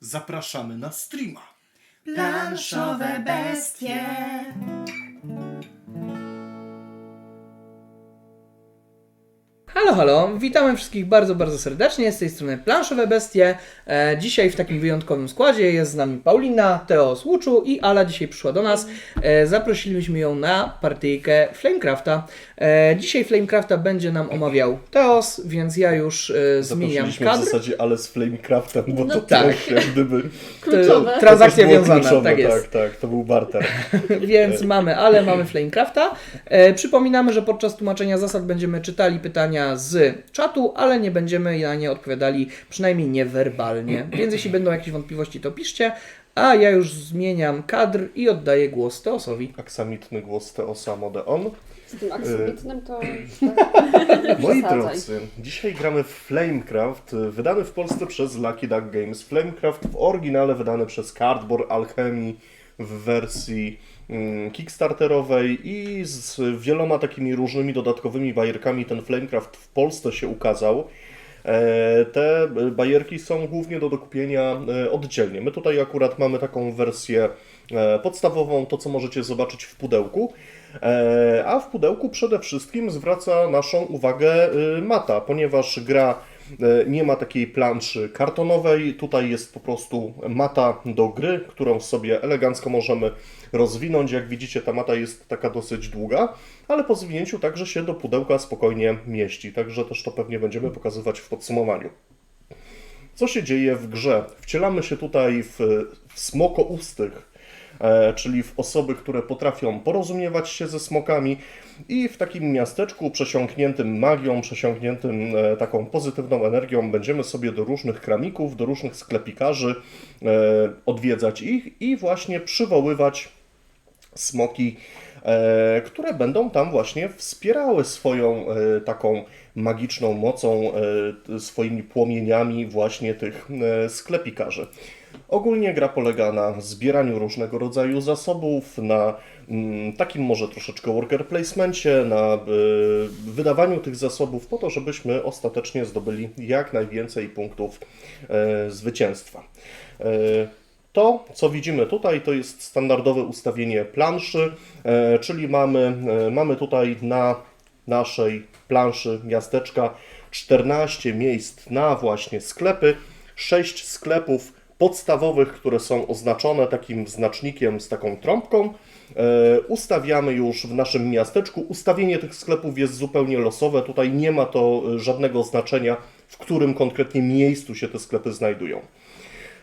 zapraszamy na streama. Planszowe bestie. Halo, halo, witamy wszystkich bardzo, bardzo serdecznie. Z tej strony Planszowe Bestie. E, dzisiaj w takim wyjątkowym składzie jest z nami Paulina, Teo z Łuczu i Ala dzisiaj przyszła do nas. E, zaprosiliśmy ją na partyjkę Flamecrafta. E, dzisiaj Flamecrafta będzie nam omawiał Teos, więc ja już e, zmieniam Zaprosiliśmy kadr. w zasadzie ale z Flamecraftem, bo No to tak. też jak gdyby... Kluczowe. To- Transakcja było wiązana, kluczowe, tak jest. Tak, tak, to był barter. Więc mamy, ale mamy Flamecrafta. E, przypominamy, że podczas tłumaczenia zasad będziemy czytali pytania z czatu, ale nie będziemy na nie odpowiadali, przynajmniej niewerbalnie. Więc jeśli będą jakieś wątpliwości, to piszcie. A ja już zmieniam kadr i oddaję głos Teosowi. Aksamitny głos Teosa Modeon. Z tym aksamitnym to... Moi Przesadzaj. drodzy, dzisiaj gramy w Flamecraft, wydany w Polsce przez Lucky Duck Games. Flamecraft w oryginale wydany przez Cardboard Alchemy w wersji kickstarterowej i z wieloma takimi różnymi dodatkowymi bajerkami ten Flamecraft w Polsce się ukazał. E, Te bajerki są głównie do dokupienia e, oddzielnie. My tutaj akurat mamy taką wersję e, podstawową, to co możecie zobaczyć w pudełku. A w pudełku przede wszystkim zwraca naszą uwagę mata, ponieważ gra nie ma takiej planszy kartonowej. Tutaj jest po prostu mata do gry, którą sobie elegancko możemy rozwinąć. Jak widzicie, ta mata jest taka dosyć długa, ale po zwinięciu także się do pudełka spokojnie mieści. Także też to pewnie będziemy pokazywać w podsumowaniu. Co się dzieje w grze? Wcielamy się tutaj w, w smokoustych, e, czyli w osoby, które potrafią porozumiewać się ze smokami i w takim miasteczku przesiąkniętym magią, przesiąkniętym e, taką pozytywną energią będziemy sobie do różnych kramików, do różnych sklepikarzy e, odwiedzać ich i właśnie przywoływać smoki, e, które będą tam właśnie wspierały swoją e, taką magiczną mocą, e, swoimi płomieniami właśnie tych e, sklepikarzy. Ogólnie gra polega na zbieraniu różnego rodzaju zasobów, na mm, takim może troszeczkę worker placemencie, na e, wydawaniu tych zasobów po to, żebyśmy ostatecznie zdobyli jak najwięcej punktów e, zwycięstwa. E, to, co widzimy tutaj, to jest standardowe ustawienie planszy, czyli mamy, mamy tutaj na naszej planszy miasteczka 14 miejsc na właśnie sklepy, 6 sklepów podstawowych, które są oznaczone takim znacznikiem z taką trąbką. E, Ustawiamy już w naszym miasteczku. Ustawienie tych sklepów jest zupełnie losowe. Tutaj nie ma to e, żadnego znaczenia, w którym konkretnie miejscu się te sklepy znajdują.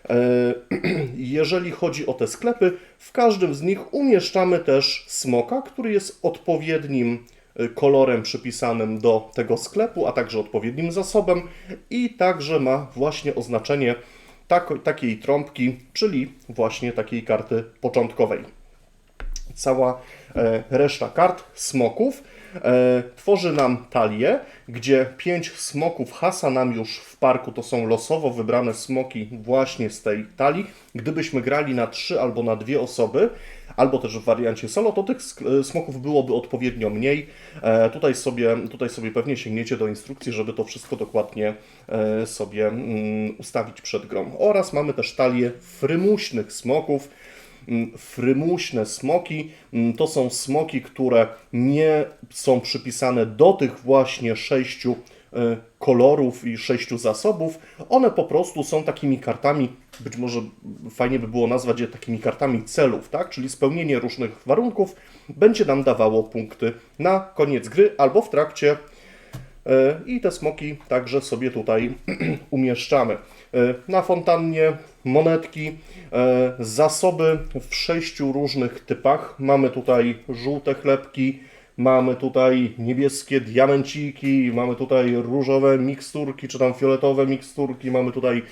E, Jeżeli chodzi o te sklepy, w każdym z nich umieszczamy też smoka, który jest odpowiednim kolorem przypisanym do tego sklepu, a także odpowiednim zasobem i także ma właśnie oznaczenie tak, takiej trąbki, czyli właśnie takiej karty początkowej. Cała e, reszta kart smoków e, tworzy nam talię, gdzie pięć smoków hasa nam już w parku. To są losowo wybrane smoki właśnie z tej talii. Gdybyśmy grali na trzy albo na dwie osoby, albo też w wariancie solo, to tych e, smoków byłoby odpowiednio mniej. E, tutaj, sobie, tutaj sobie pewnie sięgniecie do instrukcji, żeby to wszystko dokładnie e, sobie mm, ustawić przed grą. Oraz mamy też talię frymuśnych smoków. Mm, Frymuśne smoki mm, to są smoki, które nie są przypisane do tych właśnie sześciu e, kolorów i sześciu zasobów. One po prostu są takimi kartami, być może fajnie by było nazwać je takimi kartami celów, tak? Czyli spełnienie różnych warunków będzie nam dawało punkty na koniec gry albo w trakcie I te smoki także sobie tutaj umieszczamy. E, Na fontannie monetki, e, zasoby w sześciu różnych typach. Mamy tutaj żółte chlebki, mamy tutaj niebieskie diamenciki, mamy tutaj różowe miksturki, czy tam fioletowe miksturki, mamy tutaj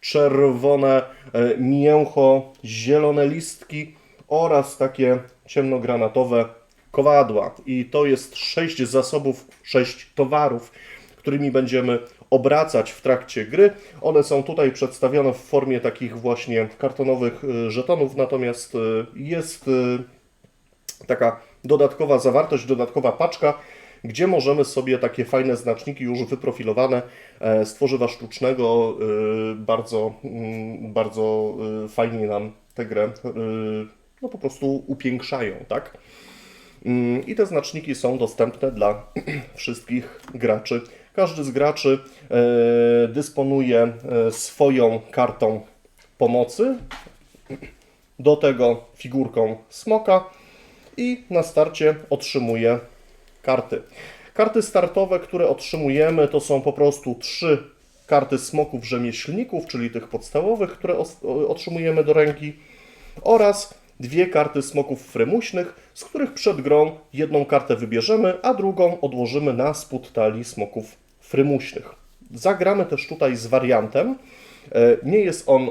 czerwone e, mięcho, zielone listki oraz takie ciemnogranatowe kowadła. I to jest sześć zasobów, sześć towarów, którymi będziemy obracać w trakcie gry. One są tutaj przedstawione w formie takich właśnie kartonowych y, żetonów, natomiast y, jest y, taka dodatkowa zawartość, dodatkowa paczka, gdzie możemy sobie takie fajne znaczniki już wyprofilowane e, z tworzywa sztucznego bardzo, mm, bardzo fajnie nam tę grę no po prostu upiększają, tak? Mm, I te znaczniki są dostępne dla wszystkich graczy. Każdy z graczy e, dysponuje e, swoją kartą pomocy, do tego figurką smoka i na starcie otrzymuje karty. Karty startowe, które otrzymujemy, to są po prostu trzy karty smoków rzemieślników, czyli tych podstawowych, które otrzymujemy do ręki oraz dwie karty smoków frymuśnych, z których przed grą jedną kartę wybierzemy, a drugą odłożymy na spód talii smoków frymuśnych. Zagramy też tutaj z wariantem. E, Nie jest on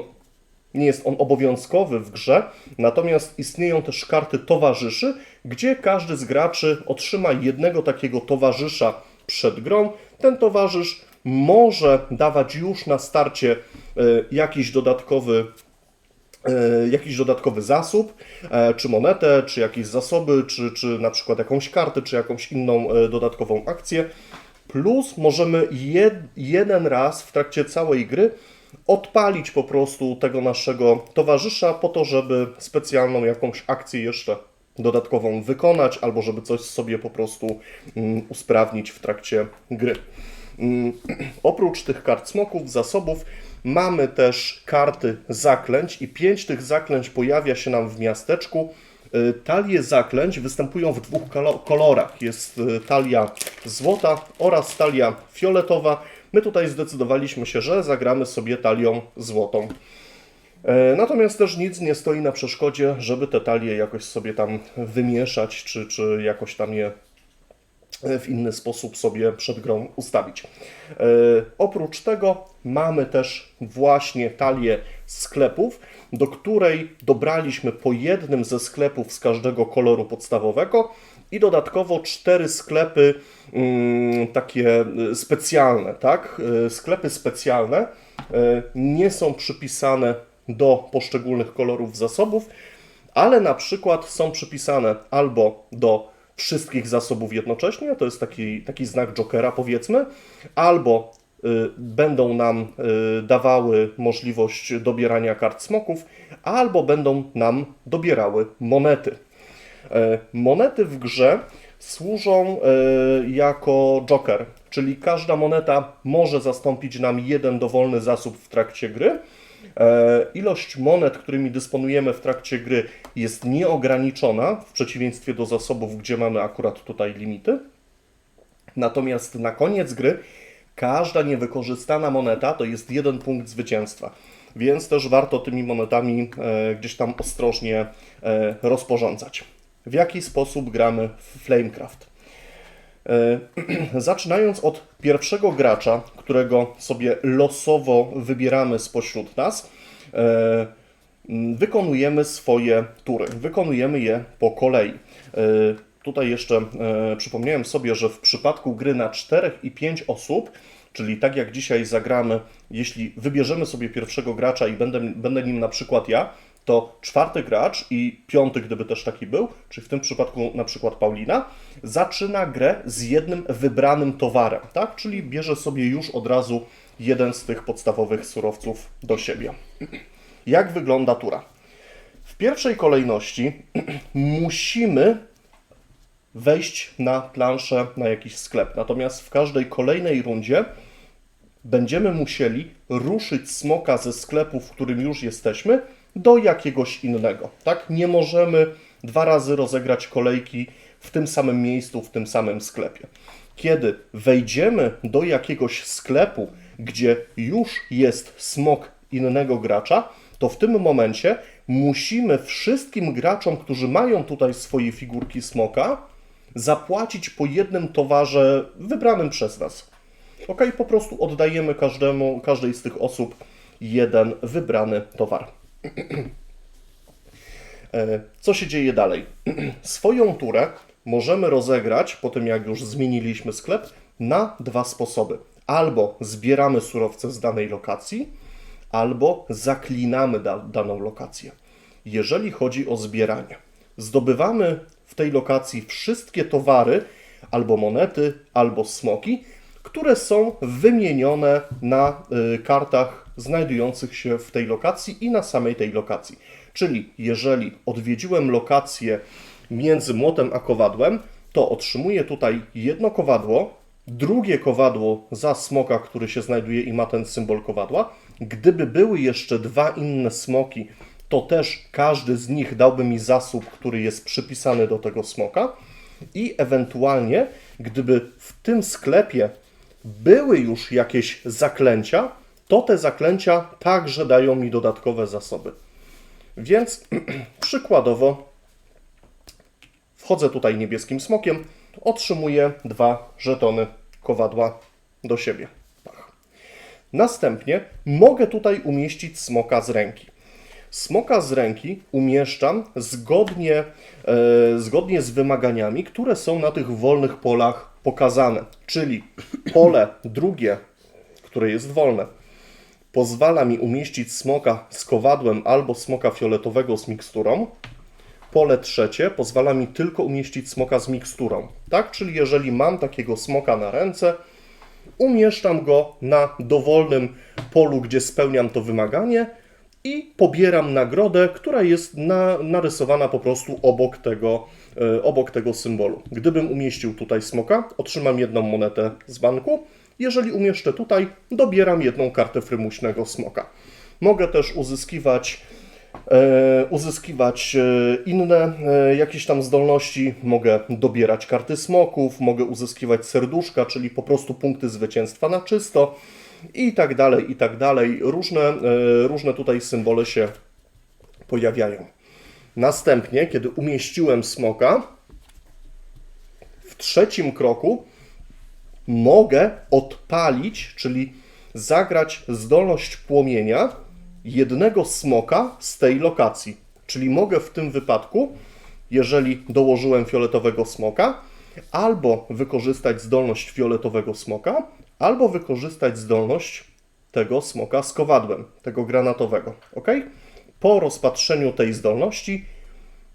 nie jest on obowiązkowy w grze, natomiast istnieją też karty towarzyszy, gdzie każdy z graczy otrzyma jednego takiego towarzysza przed grą. Ten towarzysz może dawać już na starcie e, jakiś dodatkowy jakiś dodatkowy zasób, e, czy monetę, czy jakieś zasoby, czy, czy na przykład jakąś kartę, czy jakąś inną e, dodatkową akcję. Plus możemy jed, jeden raz w trakcie całej gry odpalić po prostu tego naszego towarzysza po to, żeby specjalną jakąś akcję jeszcze dodatkową wykonać, albo żeby coś sobie po prostu mm, usprawnić w trakcie gry. Mm, Oprócz tych kart smoków, zasobów, mamy też karty zaklęć i pięć tych zaklęć pojawia się nam w miasteczku. Y, Talie zaklęć występują w dwóch kolo- kolorach. Jest y, talia złota oraz talia fioletowa. My tutaj zdecydowaliśmy się, że zagramy sobie talią złotą. E, Natomiast też nic nie stoi na przeszkodzie, żeby te talie jakoś sobie tam wymieszać, czy, czy jakoś tam je w inny sposób sobie przed grą ustawić. E, oprócz tego mamy też właśnie talię sklepów, do której dobraliśmy po jednym ze sklepów z każdego koloru podstawowego i dodatkowo cztery sklepy mm, takie e, specjalne, tak? E, Sklepy specjalne e, nie są przypisane do poszczególnych kolorów zasobów, ale na przykład są przypisane albo do wszystkich zasobów jednocześnie, to jest taki, taki znak Jokera powiedzmy, albo y, będą nam y, dawały możliwość dobierania kart smoków, albo będą nam dobierały monety. E, Monety w grze służą e, jako joker, czyli każda moneta może zastąpić nam jeden dowolny zasób w trakcie gry. E, Ilość monet, którymi dysponujemy w trakcie gry jest nieograniczona, w przeciwieństwie do zasobów, gdzie mamy akurat tutaj limity. Natomiast na koniec gry każda niewykorzystana moneta to jest jeden punkt zwycięstwa. Więc też warto tymi monetami e, gdzieś tam ostrożnie e, rozporządzać. W jaki sposób gramy w Flamecraft? E, Zaczynając od pierwszego gracza, którego sobie losowo wybieramy spośród nas, e, wykonujemy swoje tury. Wykonujemy je po kolei. E, Tutaj jeszcze przypomniałem sobie, że w przypadku gry na 4 i 5 osób, czyli tak jak dzisiaj zagramy, jeśli wybierzemy sobie pierwszego gracza i będę, będę nim na przykład ja, to czwarty gracz i piąty, gdyby też taki był, czyli w tym przypadku na przykład Paulina, zaczyna grę z jednym wybranym towarem, tak? Czyli bierze sobie już od razu jeden z tych podstawowych surowców do siebie. Jak wygląda tura? W pierwszej kolejności musimy wejść na planszę na jakiś sklep. Natomiast w każdej kolejnej rundzie będziemy musieli ruszyć smoka ze sklepu, w którym już jesteśmy, do jakiegoś innego. Tak? Nie możemy dwa razy rozegrać kolejki w tym samym miejscu, w tym samym sklepie. Kiedy wejdziemy do jakiegoś sklepu, gdzie już jest smok innego gracza, to w tym momencie musimy wszystkim graczom, którzy mają tutaj swoje figurki smoka, zapłacić po jednym towarze wybranym przez nas. Ok, po prostu oddajemy każdemu, każdej z tych osób jeden wybrany towar. E, Co się dzieje dalej? Swoją turę możemy rozegrać, po tym jak już zmieniliśmy sklep, na dwa sposoby. Albo zbieramy surowce z danej lokacji, albo zaklinamy da daną lokację. Jeżeli chodzi o zbieranie, zdobywamy w tej lokacji wszystkie towary, albo monety, albo smoki, które są wymienione na y, kartach znajdujących się w tej lokacji i na samej tej lokacji. Czyli jeżeli odwiedziłem lokację między młotem a kowadłem, to otrzymuję tutaj jedno kowadło, drugie kowadło za smoka, który się znajduje i ma ten symbol kowadła. Gdyby były jeszcze dwa inne smoki, to też każdy z nich dałby mi zasób, który jest przypisany do tego smoka. I ewentualnie, gdyby w tym sklepie były już jakieś zaklęcia, to te zaklęcia także dają mi dodatkowe zasoby. Więc przykładowo wchodzę tutaj niebieskim smokiem, otrzymuję dwa żetony kowadła do siebie. Pach. Następnie mogę tutaj umieścić smoka z ręki. Smoka z ręki umieszczam zgodnie, e, zgodnie z wymaganiami, które są na tych wolnych polach pokazane. Czyli pole drugie, które jest wolne, pozwala mi umieścić smoka z kowadłem albo smoka fioletowego z miksturą. Pole trzecie pozwala mi tylko umieścić smoka z miksturą. Tak? Czyli jeżeli mam takiego smoka na ręce, umieszczam go na dowolnym polu, gdzie spełniam to wymaganie i pobieram nagrodę, która jest na, narysowana po prostu obok tego, e, obok tego symbolu. Gdybym umieścił tutaj smoka, otrzymam jedną monetę z banku. Jeżeli umieszczę tutaj, dobieram jedną kartę frymuśnego smoka. Mogę też uzyskiwać, e, uzyskiwać e, inne e, jakieś tam zdolności. Mogę dobierać karty smoków, mogę uzyskiwać serduszka, czyli po prostu punkty zwycięstwa na czysto i tak dalej, i tak dalej. Różne, różne tutaj symbole się pojawiają. Następnie, kiedy umieściłem smoka, w trzecim kroku mogę odpalić, czyli zagrać zdolność płomienia jednego smoka z tej lokacji. Czyli mogę w tym wypadku, jeżeli dołożyłem fioletowego smoka, albo wykorzystać zdolność fioletowego smoka, albo wykorzystać zdolność tego smoka z kowadłem, tego granatowego. ok? Po rozpatrzeniu tej zdolności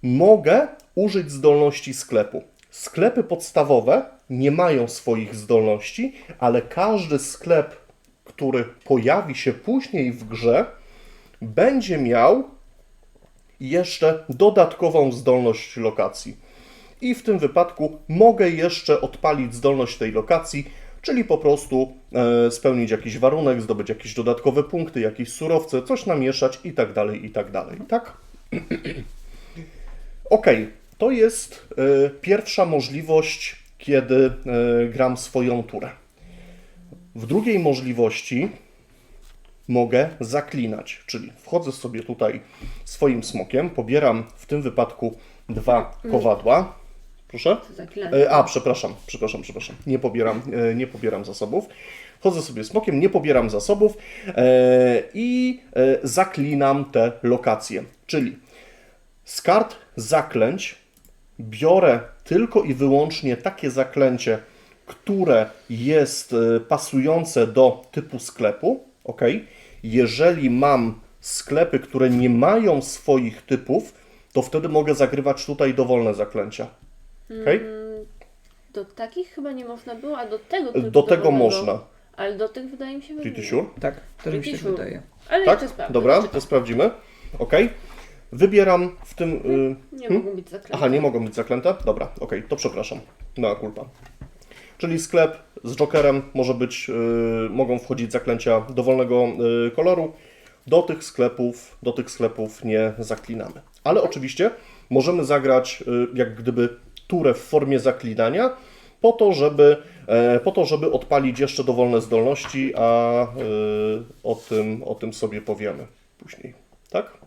mogę użyć zdolności sklepu. Sklepy podstawowe nie mają swoich zdolności, ale każdy sklep, który pojawi się później w grze, będzie miał jeszcze dodatkową zdolność lokacji. I w tym wypadku mogę jeszcze odpalić zdolność tej lokacji, czyli po prostu e, spełnić jakiś warunek, zdobyć jakieś dodatkowe punkty, jakieś surowce, coś namieszać i tak dalej, i tak dalej. Tak? Ok, to jest e, pierwsza możliwość, kiedy e, gram swoją turę. W drugiej możliwości mogę zaklinać, czyli wchodzę sobie tutaj swoim smokiem, pobieram w tym wypadku dwa kowadła. Proszę? E, A, przepraszam, przepraszam, przepraszam. Nie pobieram, nie pobieram zasobów. Chodzę sobie smokiem, nie pobieram zasobów i zaklinam te lokacje. Czyli z kart zaklęć biorę tylko i wyłącznie takie zaklęcie, które jest e, pasujące do typu sklepu. ok? Jeżeli mam sklepy, które nie mają swoich typów, to wtedy mogę zagrywać tutaj dowolne zaklęcia. ok? Do takich chyba nie można było, a do tego typu Do tego dowolnego. można. Ale do tych wydaje mi się, że Pretty nie. sure? Tak, to mi się wydaje. Ale Tak? jeszcze sprawdzę. Dobra, to sprawdzimy. Ok. Wybieram w tym. Y... Nie Hmm? mogą być zaklęte. Aha, nie mogą być zaklęte? Dobra, ok, to przepraszam. No, kulpa. Czyli sklep z Jokerem może być, y, mogą wchodzić zaklęcia dowolnego y, koloru. Do tych sklepów, do tych sklepów nie zaklinamy. Ale oczywiście możemy zagrać y, jak gdyby turę w formie zaklinania, po to, żeby, e, po to, żeby odpalić jeszcze dowolne zdolności, a y, o tym, o tym sobie powiemy później. Tak?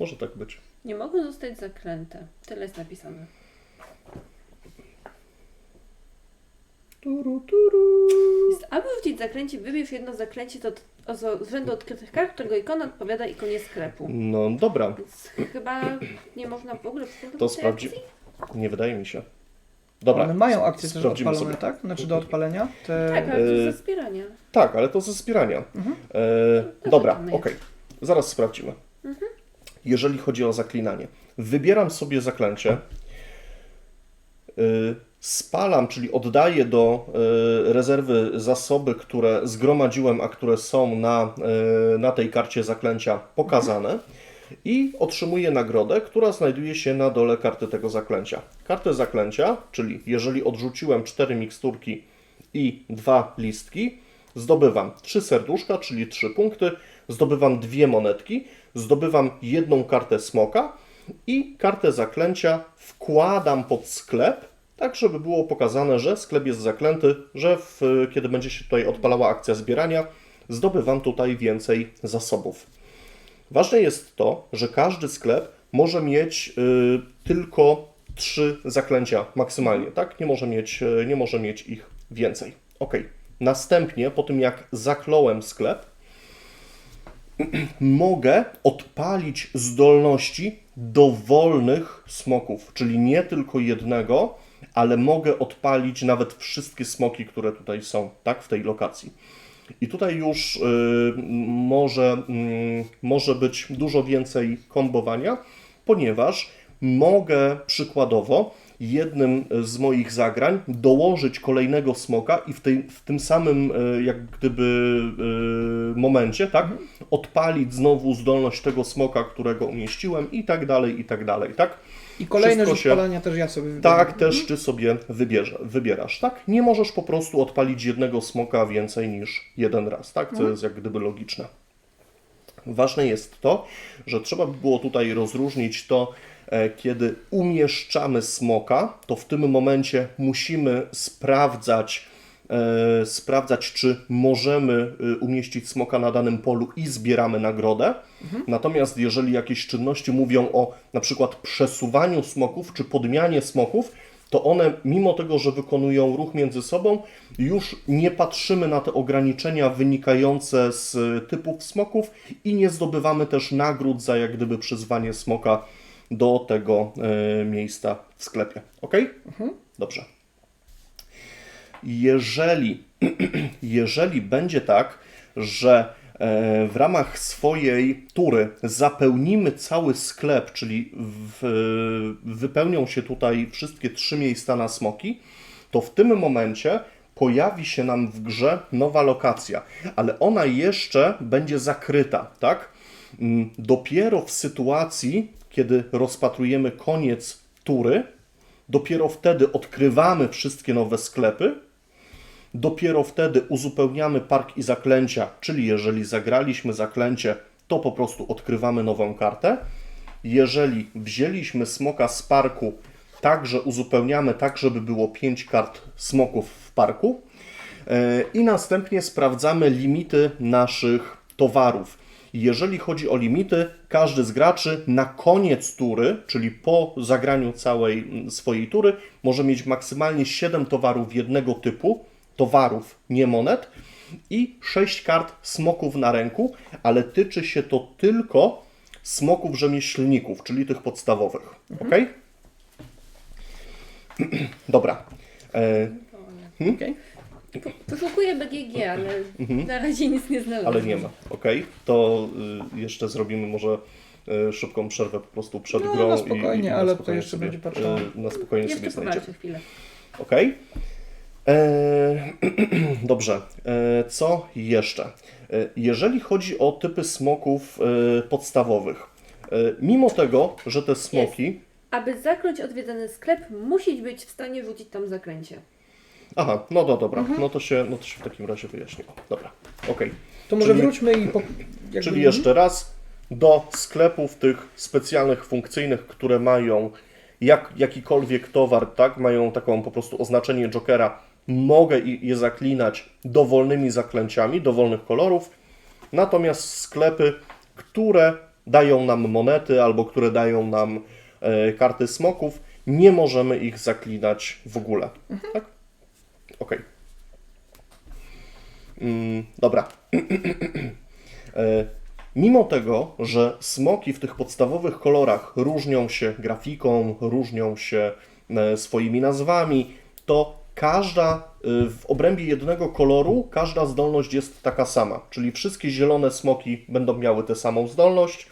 Może tak być. Nie mogą zostać zaklęte. Tyle jest napisane. Turu, turu. Jest, aby wrócić zaklęcie, wybierz jedno zaklęcie to od, z rzędu odkrytych kart, którego ikona odpowiada ikonie sklepu. No dobra, Więc chyba nie można w ogóle to sprawdzi. akcji? Nie wydaje mi się. Dobra. One mają akcje też odpalone, sobie. tak? Znaczy do odpalenia? Te... Tak, ale to E, jest ze wspierania. Tak, ale to ze wspierania. Mhm. E, dobra, okej. Zaraz sprawdzimy. Jeżeli chodzi o zaklinanie, wybieram sobie zaklęcie. y, spalam, czyli oddaję do y, rezerwy zasoby, które zgromadziłem, a które są na, y, na tej karcie zaklęcia pokazane i otrzymuję nagrodę, która znajduje się na dole karty tego zaklęcia. Kartę zaklęcia, czyli jeżeli odrzuciłem cztery miksturki i dwa listki, zdobywam trzy serduszka, czyli trzy punkty, zdobywam dwie monetki, zdobywam jedną kartę smoka i kartę zaklęcia wkładam pod sklep, tak żeby było pokazane, że sklep jest zaklęty, że w, kiedy będzie się tutaj odpalała akcja zbierania, zdobywam tutaj więcej zasobów. Ważne jest to, że każdy sklep może mieć y, tylko trzy zaklęcia maksymalnie, tak? Nie może mieć, y, nie może mieć ich więcej. Ok. Następnie, po tym jak zakląłem sklep, mogę odpalić zdolności dowolnych smoków, czyli nie tylko jednego, ale mogę odpalić nawet wszystkie smoki, które tutaj są, tak, w tej lokacji. I tutaj już y, może, mm, może być dużo więcej kombowania, ponieważ mogę przykładowo jednym z moich zagrań dołożyć kolejnego smoka i w, tej, w tym samym y, jak gdyby y, momencie, tak, odpalić znowu zdolność tego smoka, którego umieściłem i tak dalej, i tak dalej, tak? I Wszystko się- odpalania też ja sobie wybieram. Tak, też ty sobie wybierze, wybierasz, tak? Nie możesz po prostu odpalić jednego smoka więcej niż jeden raz, tak? Co jest jak gdyby logiczne. Ważne jest to, że trzeba by było tutaj rozróżnić to, e, kiedy umieszczamy smoka, to w tym momencie musimy sprawdzać, e, sprawdzać, czy możemy e, umieścić smoka na danym polu i zbieramy nagrodę. Natomiast jeżeli jakieś czynności mówią o na przykład przesuwaniu smoków czy podmianie smoków, to one, mimo tego, że wykonują ruch między sobą, już nie patrzymy na te ograniczenia wynikające z typów smoków i nie zdobywamy też nagród za jak gdyby przyzwanie smoka do tego e, miejsca w sklepie. Ok? Dobrze. Jeżeli, jeżeli będzie tak, że e, w ramach swojej tury zapełnimy cały sklep, czyli w, wypełnią się tutaj wszystkie trzy miejsca na smoki, to w tym momencie pojawi się nam w grze nowa lokacja, ale ona jeszcze będzie zakryta, tak? Mm, Dopiero w sytuacji, kiedy rozpatrujemy koniec tury, dopiero wtedy odkrywamy wszystkie nowe sklepy, dopiero wtedy uzupełniamy park i zaklęcia, czyli jeżeli zagraliśmy zaklęcie, to po prostu odkrywamy nową kartę. Jeżeli wzięliśmy smoka z parku, także uzupełniamy tak, żeby było 5 kart smoków w parku. E, I następnie sprawdzamy limity naszych towarów. Jeżeli chodzi o limity, każdy z graczy na koniec tury, czyli po zagraniu całej mm, swojej tury, może mieć maksymalnie 7 towarów jednego typu, towarów, nie monet, i 6 kart smoków na ręku, ale tyczy się to tylko smoków rzemieślników, czyli tych podstawowych. Ok? Dobra. E, Okej. Wyszukuję BGG, ale na razie nic nie znalazłem. Mhm. ale nie ma. Ok? To y, jeszcze zrobimy może y, szybką przerwę po prostu przed No, grą. na spokojnie, i, na ale to jeszcze sobie, będzie y, Na spokojnie sobie Jeszcze znajdziemy. popatrzę chwilę. Ok. Eee, dobrze. Eee, co jeszcze? Eee, jeżeli chodzi o typy smoków e, podstawowych, e, mimo tego, że te smoki. Aby zakląć odwiedzany sklep, musisz być w stanie rzucić tam zaklęcie. Aha, no do, dobra. Mhm. No, to się, no to się w takim razie wyjaśniło. Dobra. Ok. To może Czyli- wróćmy i... Po, jakby- Czyli jeszcze raz do sklepów tych specjalnych, funkcyjnych, które mają jak, jakikolwiek towar, tak, mają taką po prostu oznaczenie Jokera, mogę i- je zaklinać dowolnymi zaklęciami, dowolnych kolorów, natomiast sklepy, które dają nam monety albo które dają nam e, karty smoków, nie możemy ich zaklinać w ogóle, tak? Okej. Mm, dobra. E, Mimo tego, że smoki w tych podstawowych kolorach różnią się grafiką, różnią się e, swoimi nazwami, to każda e, w obrębie jednego koloru, każda zdolność jest taka sama. Czyli wszystkie zielone smoki będą miały tę samą zdolność,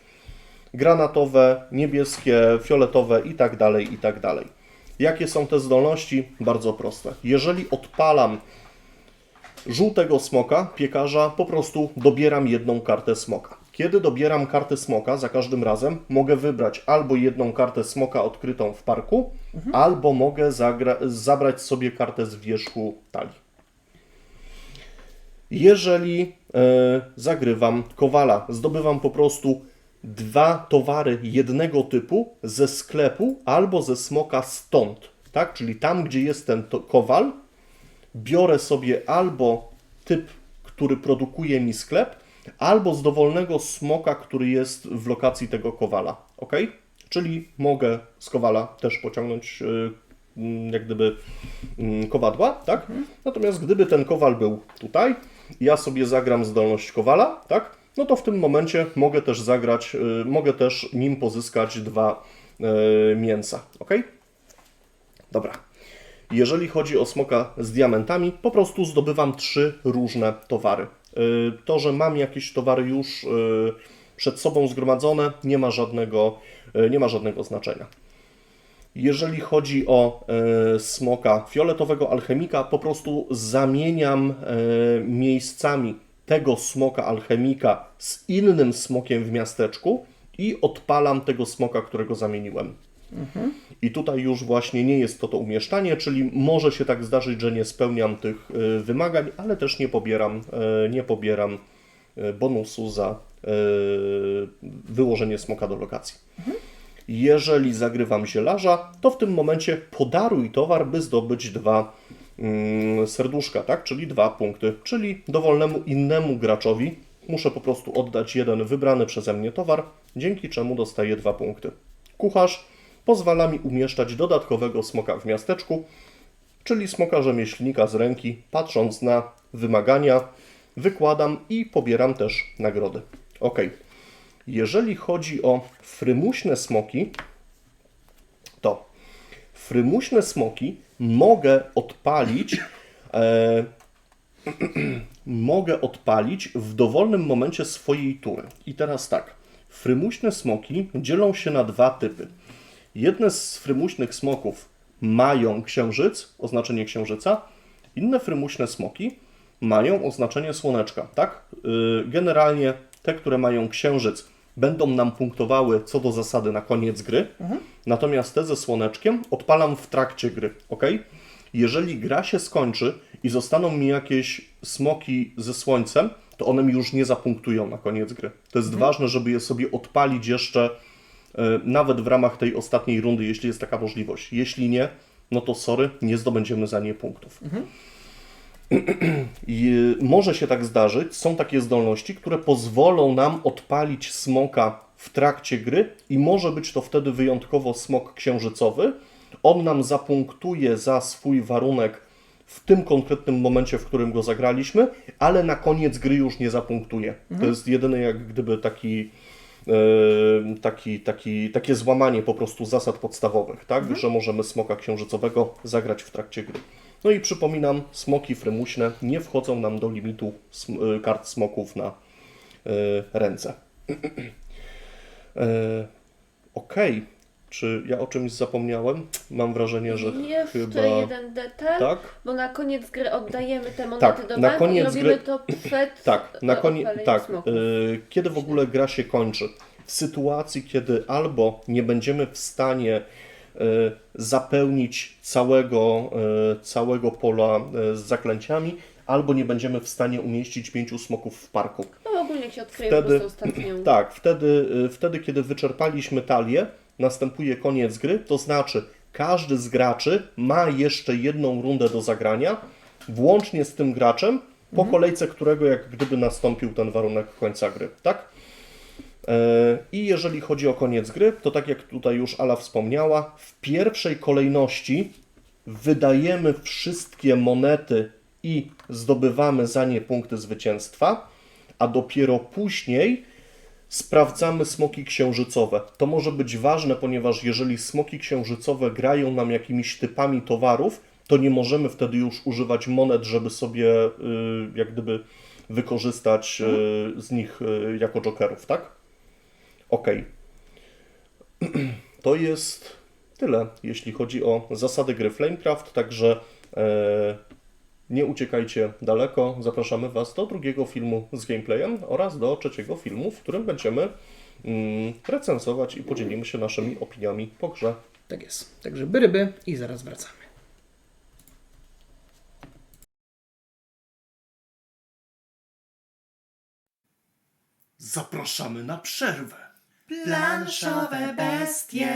granatowe, niebieskie, fioletowe i tak dalej, i tak dalej. Jakie są te zdolności? Bardzo proste. Jeżeli odpalam żółtego smoka, piekarza, po prostu dobieram jedną kartę smoka. Kiedy dobieram kartę smoka, za każdym razem mogę wybrać albo jedną kartę smoka odkrytą w parku, albo mogę zabrać sobie kartę z wierzchu talii. Jeżeli e, zagrywam kowala, zdobywam po prostu dwa towary jednego typu ze sklepu albo ze smoka stąd, tak? Czyli tam, gdzie jest ten kowal, biorę sobie albo typ, który produkuje mi sklep, albo z dowolnego smoka, który jest w lokacji tego kowala, ok? Czyli mogę z kowala też pociągnąć y, mm, jak gdyby mm, kowadła, tak? Natomiast gdyby ten kowal był tutaj, ja sobie zagram zdolność kowala, tak? No to w tym momencie mogę też zagrać, y, mogę też nim pozyskać dwa y, mięsa, ok? Dobra. Jeżeli chodzi o smoka z diamentami, po prostu zdobywam trzy różne towary. Y, To, że mam jakieś towary już przed sobą zgromadzone, nie ma żadnego, nie ma żadnego znaczenia. Jeżeli chodzi o smoka fioletowego alchemika, po prostu zamieniam miejscami tego smoka alchemika z innym smokiem w miasteczku i odpalam tego smoka, którego zamieniłem. I tutaj już właśnie nie jest to to umieszczanie, czyli może się tak zdarzyć, że nie spełniam tych e, wymagań, ale też nie pobieram, e, nie pobieram e, bonusu za wyłożenie smoka do lokacji. Jeżeli zagrywam zielarza, to w tym momencie podaruj towar, by zdobyć dwa serduszka, tak? czyli dwa punkty. Czyli dowolnemu innemu graczowi muszę po prostu oddać jeden wybrany przeze mnie towar, dzięki czemu dostaję dwa punkty. Kucharz pozwala mi umieszczać dodatkowego smoka w miasteczku, czyli smoka rzemieślnika z ręki, patrząc na wymagania, wykładam i pobieram też nagrody. Ok. Jeżeli chodzi o frymuśne smoki, to frymuśne smoki mogę odpalić e, mogę odpalić w dowolnym momencie swojej tury. I teraz tak, frymuśne smoki dzielą się na dwa typy. Jedne z frymuśnych smoków mają księżyc, oznaczenie księżyca, inne frymuśne smoki mają oznaczenie słoneczka, tak? Yy, Generalnie te, które mają księżyc, będą nam punktowały co do zasady na koniec gry, natomiast te ze słoneczkiem odpalam w trakcie gry, ok? Jeżeli gra się skończy i zostaną mi jakieś smoki ze słońcem, to one mi już nie zapunktują na koniec gry. To jest ważne, żeby je sobie odpalić jeszcze e, nawet w ramach tej ostatniej rundy, jeśli jest taka możliwość. Jeśli nie, no to sorry, nie zdobędziemy za nie punktów. I może się tak zdarzyć, są takie zdolności, które pozwolą nam odpalić smoka w trakcie gry i może być to wtedy wyjątkowo smok księżycowy. On nam zapunktuje za swój warunek w tym konkretnym momencie, w którym go zagraliśmy, ale na koniec gry już nie zapunktuje. To jest jedyny jak gdyby taki, e, taki, taki, takie złamanie po prostu zasad podstawowych, tak? że możemy smoka księżycowego zagrać w trakcie gry. No i przypominam, smoki frymuśne nie wchodzą nam do limitu sm- e, kart smoków na e, ręce. e, Okej, czy ja o czymś zapomniałem? Mam wrażenie, że Jeszcze chyba... jeden detal, Tak? bo na koniec gry oddajemy te monety Tak, do na banku i koniec robimy gry- to przed Tak, na koniec, tak, y, kiedy w ogóle gra się kończy? W sytuacji, kiedy albo nie będziemy w stanie y, zapełnić całego, y, całego pola y, z zaklęciami, albo nie będziemy w stanie umieścić pięciu smoków w parku. No ogólnie jak się odkryje wtedy- ostatnią. Tak, wtedy, wtedy kiedy wyczerpaliśmy talię, następuje koniec gry, to znaczy każdy z graczy ma jeszcze jedną rundę do zagrania, włącznie z tym graczem, po kolejce którego jak gdyby nastąpił ten warunek końca gry, tak? E, I jeżeli chodzi o koniec gry, to tak jak tutaj już Ala wspomniała, w pierwszej kolejności wydajemy wszystkie monety i zdobywamy za nie punkty zwycięstwa, a dopiero później sprawdzamy smoki księżycowe. To może być ważne, ponieważ jeżeli smoki księżycowe grają nam jakimiś typami towarów, to nie możemy wtedy już używać monet, żeby sobie y, jak gdyby wykorzystać y, z nich y, jako jokerów, tak? Ok. To jest tyle, jeśli chodzi o zasady gry Flamecraft, także e, nie uciekajcie daleko. Zapraszamy Was do drugiego filmu z gameplayem oraz do trzeciego filmu, w którym będziemy mm, recenzować i podzielimy się naszymi opiniami po grze. Tak jest. Także byryby i zaraz wracamy. Zapraszamy na przerwę. Planszowe bestie.